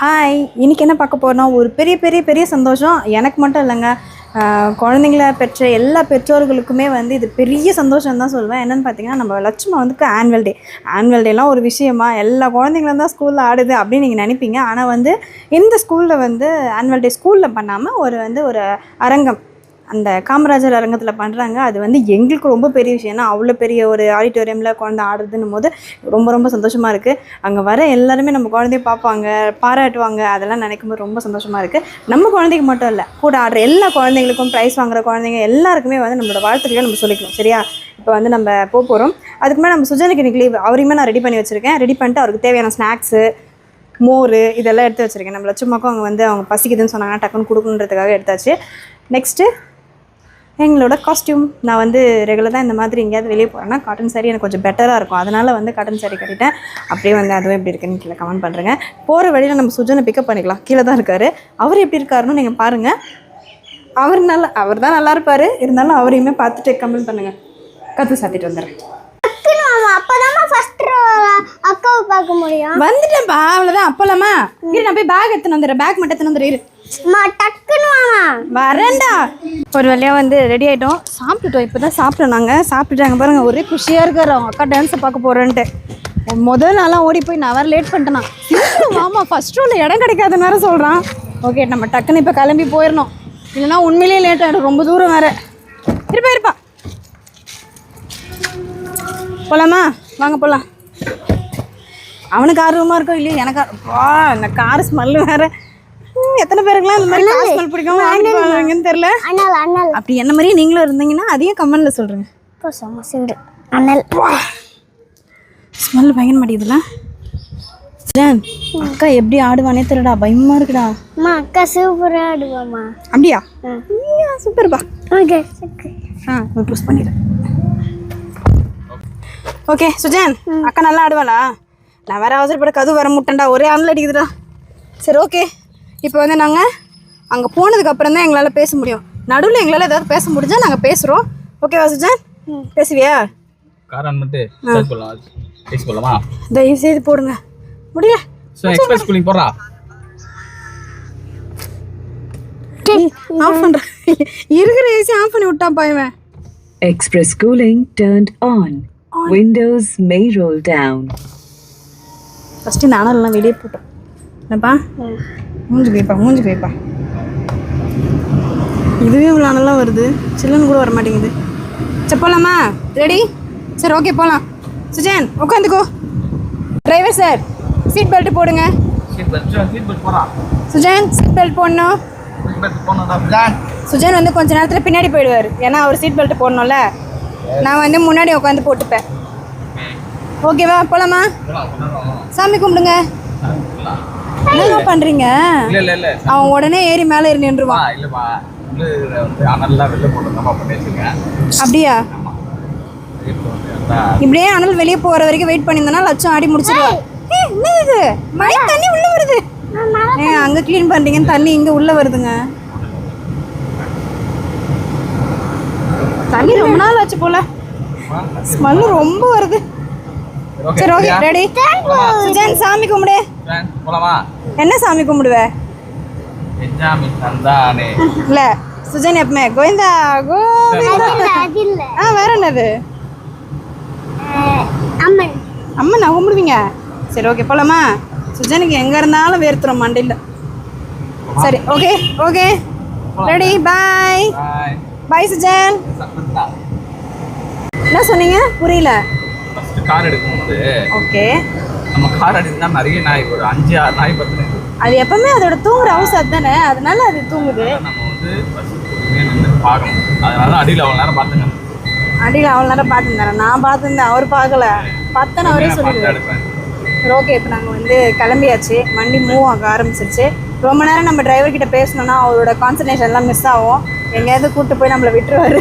Hi இன்றைக்கி என்ன பார்க்க போகிறோம் ஒரு பெரிய பெரிய பெரிய சந்தோஷம். எனக்கு மட்டும் இல்லைங்க. குழந்தைங்கள பெற்ற எல்லா பெற்றோர்களுக்குமே வந்து இது பெரிய சந்தோஷம் தான் சொல்லுவேன் என்னென்னு பார்த்தீங்கன்னா நம்ம லட்சுமா வந்து ஆனுவல் டே ஆனுவல் டேலாம் ஒரு விஷயமா எல்லா குழந்தைங்களும் தான் ஸ்கூலில் ஆடுது அப்படின்னு நீங்கள் நினைப்பீங்க. ஆனால் வந்து இந்த ஸ்கூலில் வந்து ஆனுவல் டே ஸ்கூலில் பண்ணாமல் ஒரு வந்து ஒரு அரங்கம். அந்த காமராஜர் அரங்கத்தில் பண்ணுறாங்க அது வந்து எங்களுக்கு ரொம்ப பெரிய விஷயம். ஏன்னா அவ்வளோ பெரிய ஒரு ஆடிட்டோரியமில் குழந்தை ஆடுறதுன்னும் போது ரொம்ப ரொம்ப சந்தோஷமாக இருக்குது அங்கே வர எல்லாருமே நம்ம குழந்தைய பார்ப்பாங்க பாராட்டுவாங்க. அதெல்லாம் நினைக்கும் போது ரொம்ப சந்தோஷமாக இருக்குது நம்ம குழந்தைக்கு மட்டும் இல்லை கூட ஆடுற எல்லா குழந்தைங்களுக்கும் ப்ரைஸ் வாங்குற குழந்தைங்க எல்லாருக்குமே வந்து நம்மளோட வாழ்த்துக்களை நம்ம சொல்லிக்கணும் சரியா? இப்போ வந்து நம்ம போக போகிறோம் அதுக்கு மேலே நம்ம சுஜனுக்கு இன்னைக்கு லீவ் அவரையுமே நான் ரெடி பண்ணி வச்சுருக்கேன். ரெடி பண்ணிட்டு அவருக்கு தேவையான ஸ்நாக்ஸு மோர் இதெல்லாம் எடுத்து வச்சுருக்கேன். நம்ம லட்சுமாக்கும் அவங்க வந்து அவங்க பசிக்குதுன்னு சொன்னாங்கன்னா டக்குன்னு கொடுக்கணுன்றதுக்காக எடுத்தாச்சு. நெக்ஸ்ட்டு எங்களோட காஸ்டியூம் நான் வந்து ரெகுலராக இந்த மாதிரி எங்கேயாவது வெளியே போகிறேன்னா காட்டன் saree எனக்கு கொஞ்சம் பெட்டராக இருக்கும். அதனால் வந்து காட்டன் saree கட்டிட்டேன். அப்படியே வந்து அதுவும் எப்படி இருக்குன்னு கீழே கமெண்ட் பண்ணுறேங்க போகிற வழியில் நம்ம சுஜனை பிக்கப் பண்ணிக்கலாம். கீழே தான் இருக்கார். அவர் எப்படி இருக்காருன்னு நீங்கள் பாருங்கள் அவர் நல்லா அவர் தான் நல்லா இருப்பார். இருந்தாலும் அவரையுமே பார்த்துட்டு கமெண்ட் பண்ணுங்கள் கற்று சாத்திட்டு வந்துடுறேன். அக்காவை பார்க்க முடியும். வந்துட்டேன்ப்பா. அவ்வளோதான் அப்போலாமா? இரு நான் போய் பேக் எடுத்துன்னு வந்துடுறேன். பேக் மட்டும் எடுத்துன்னு வந்துடுறேன் இரு. அம்மா வரேன்டா. ஒரு வழியாக வந்து ரெடி ஆகிட்டோம் சாப்பிட்டுட்டோம் இப்போ தான் சாப்பிட்டோம் நாங்கள் சாப்பிட்டுட்டாங்க பாருங்க ஒரே குஷியாக இருக்கிறோம் அக்கா டான்ஸை பார்க்க போகிறேன்ட்டு முதல் நாளாக ஓடி போய் நான் வேறு லேட் பண்ணிட்டேனா. மாமா ஃபஸ்ட் ரோவில் இடம் கிடைக்காதுன்னு வேறு சொல்கிறான் ஓகே நம்ம டக்குன்னு இப்போ கிளம்பி போயிடணும் இல்லைன்னா உண்மையிலேயே லேட் ஆகிடும் ரொம்ப தூரம் வேறு. இருப்பா இருப்பா. போகலாமா வாங்க போகலாம் அவனுக்கு ஆர்வமாக இருக்கோ இல்லையோ எனக்கு வா இந்த கார் ஸ்மெல்லு வேறு. எத்தனை பேருக்குலாம் இந்த மாதிரி ஸ்மெல் பிடிக்கும் வாங்கிட்டு போவாங்கன்னு தெரில அண்ணல் அண்ணல் அப்படி என்ன மாதிரியே நீங்களும் இருந்தீங்கன்னா அதையும் கமெண்ட்ல சொல்கிறேங்க இப்போ செம்ம சூடு அண்ணல். ஸ்மெல் பயங்கர மாட்டேங்குதுல ஜான் அக்கா எப்படி ஆடுவானே தெரியடா பயமா இருக்குடா. அம்மா அக்கா சூப்பராக ஆடுவாம்மா. அப்படியா? ம். ஐயா, சூப்பர்ப்பா. ஓகே. ஆ ப்ளூஸ் பண்ணிடுறேன் ஓகே சுஜான் அக்கா நல்லா ஆடுவாளா? நான் வேற அவசரப்பட கது வர முட்டேன்டா. ஒரே அனல் அடிக்குதுடா. சரி ஓகே. இப்போ வந்து நாங்கள் அங்கே போனதுக்கு அப்புறம் தான் எங்களால் பேச முடியும். நடுவில் எங்களால் ஏதாவது பேச முடிஞ்சா நாங்கள் பேசுகிறோம் ஓகேவா சுஜான்? பேசுவியா? கார் ஆன் பண்ணிட்டு ஸ்டார்ட் பண்ணலாம். டேஸ்ட் பண்ணலாமா? தயவு செய்து போடுங்க. முடியல. எக்ஸ்பிரஸ் கூலிங் போடுறா. ஆஃப் பண்ணுறேன் இருக்கிற ஏசி ஆஃப் பண்ணி விட்டான் பாயவன் Express cooling turned on. Windows may roll down. First இந்த அனல்லாம் வெளியே போட்டோம். என்னப்பா? மூஞ்சி போய்ப்பா மூஞ்சி போய்ப்பா இதுவே இவ்வளோ அனலாம் வருது. சில்லுன்னு கூட வர மாட்டேங்குது சரி போகலாமா ரெடி சரி ஓகே போகலாம் சுஜான் உட்காந்துக்கோ. டிரைவர் சார் சீட் பெல்ட் போடுங்க. சுஜான் சீட் பெல்ட் போடணும். சுஜான். வந்து கொஞ்ச நேரத்தில் பின்னாடி போயிடுவார். ஏன்னா அவர் சீட் பெல்ட் போடணும்ல. நான் வந்து முன்னாடி உட்காந்து போட்டுப்பேன். ஓகேவா போகலாமா சாமி கும்பிடுங்க. என்ன பண்ணுறீங்க இல்ல இல்ல இல்ல. அவன் உடனே ஏறி மேலே ஏறி நின்றுவான். இல்லப்பா அப்படியா? இப்படியே அனல் வெளியே போகிற வரைக்கும் வெயிட் பண்ணியிருந்தனா லட்சம் ஆடி முடிச்சிருவா. என்ன இது? மழை தண்ணி உள்ள வருது. ஏன் அங்கே க்ளீன் பண்ணுறீங்கன்னு தண்ணி இங்கே உள்ள வருதுங்க. தண்ணி ரொம்ப நாள் ஆச்சு போல. ஸ்மெல்லு ரொம்ப வருது. சரி ஓகே ரெடி சுஜான் சாமி கும்பிடு. என்ன சாமி கும்பிடுவ? எஜாமி தந்தானே இல்ல சுஜன் எப்பவுமே கோவிந்தா கோவிந்தா ஆ வேற என்னது? அம்மன். அம்மா நான் கும்பிடுவீங்க? சரி ஓகே போலாமா? சுஜனுக்கு எங்க இருந்தாலும் வேர்த்துறோம் மண்டையில். சரி okay okay ready bye bye Sujan. என்ன சொன்னீங்க? புரியல. கார் எடுக்கும்போது ஓகே நம்ம கார் எடுத்தா நிறைய நாய் ஒரு அஞ்சு ஆறு நாய் பத்து அது எப்பவுமே அதோட தூங்குற ஹவுஸ் அதுதானே? அதனால அது தூங்குது. நம்ம வந்து நின்று பார்க்கணும். அதனால அடியில் அவ்வளோ நேரம் பார்த்துங்க அடியில் அவ்வளோ நேரம் பார்த்துருந்தாரு. நான் பார்த்துருந்தேன். அவர் பார்க்கல. பார்த்தேன்னு அவரே சரி ஓகே இப்போ நாங்கள் வந்து கிளம்பியாச்சு. வண்டி மூவ் ஆக ஆரம்பிச்சிருச்சு. ரொம்ப நேரம் நம்ம டிரைவர் கிட்ட பேசணும்னா அவரோட கான்சன்ட்ரேஷன் எல்லாம் மிஸ் ஆகும். எங்கேயாவது கூப்பிட்டு போய் நம்மளை விட்டுருவாரு.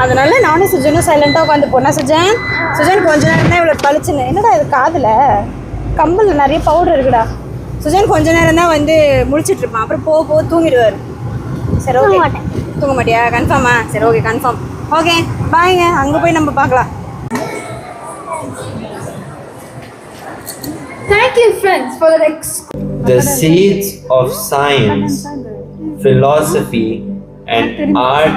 அதனால நானும் சுஜனும் சைலண்டாக உட்காந்து போனேன் சுஜன் சுஜன் கொஞ்ச நேரம் தான் இவ்வளோ பளிச்சுன்னு. என்னடா இது காதில்? கம்பலில் நிறைய பவுடர் இருக்குடா. சுஜன் கொஞ்ச நேரம் தான் வந்து முழிச்சிட்டு இருப்பான். அப்புறம் போக போக தூங்கிடுவார். சரி ஓகே தூங்க மாட்டியா? கன்ஃபார்மா சரி ஓகே கன்ஃபார்ம் ஓகே பாய்ங்க அங்கே போய் நம்ம பார்க்கலாம். Thank you, friends, for that ex- the seeds of science, philosophy, and art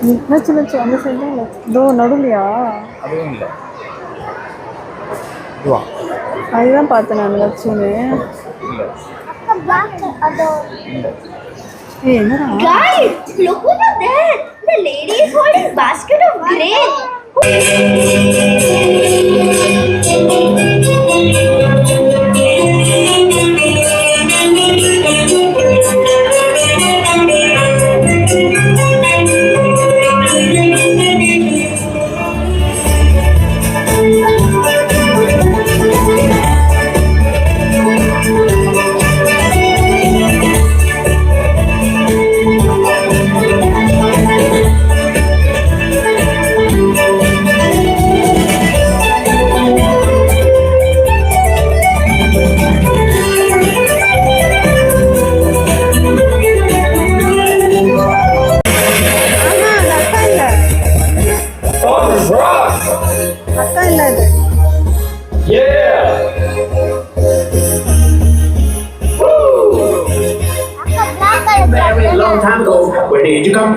லட்சம் லட்சம் லட்சம் அந்த சைடு தான் லட்சம் இதோ நடுலையா அதுவும் இல்லை. அதுதான் பார்த்தேன் நான் இல்லை. ஏய் என்னடா? Guys, look over there. The lady is holding basket of grain.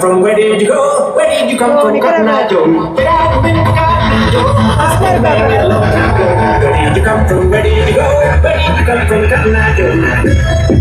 From? Where did you go? Where did you come from? Cotton Eye Joe. Very long time ago. Where did you come from? Where did you go? Where did you come from? Cotton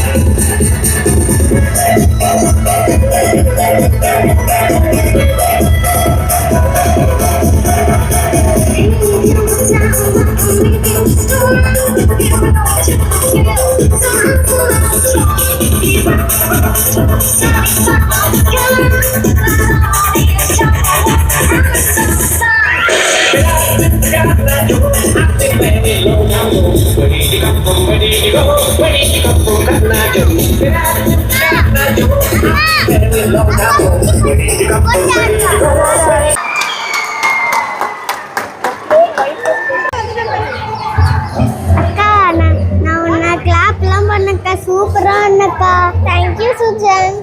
சூப்பரா இருந்தக்கா thank you Sujan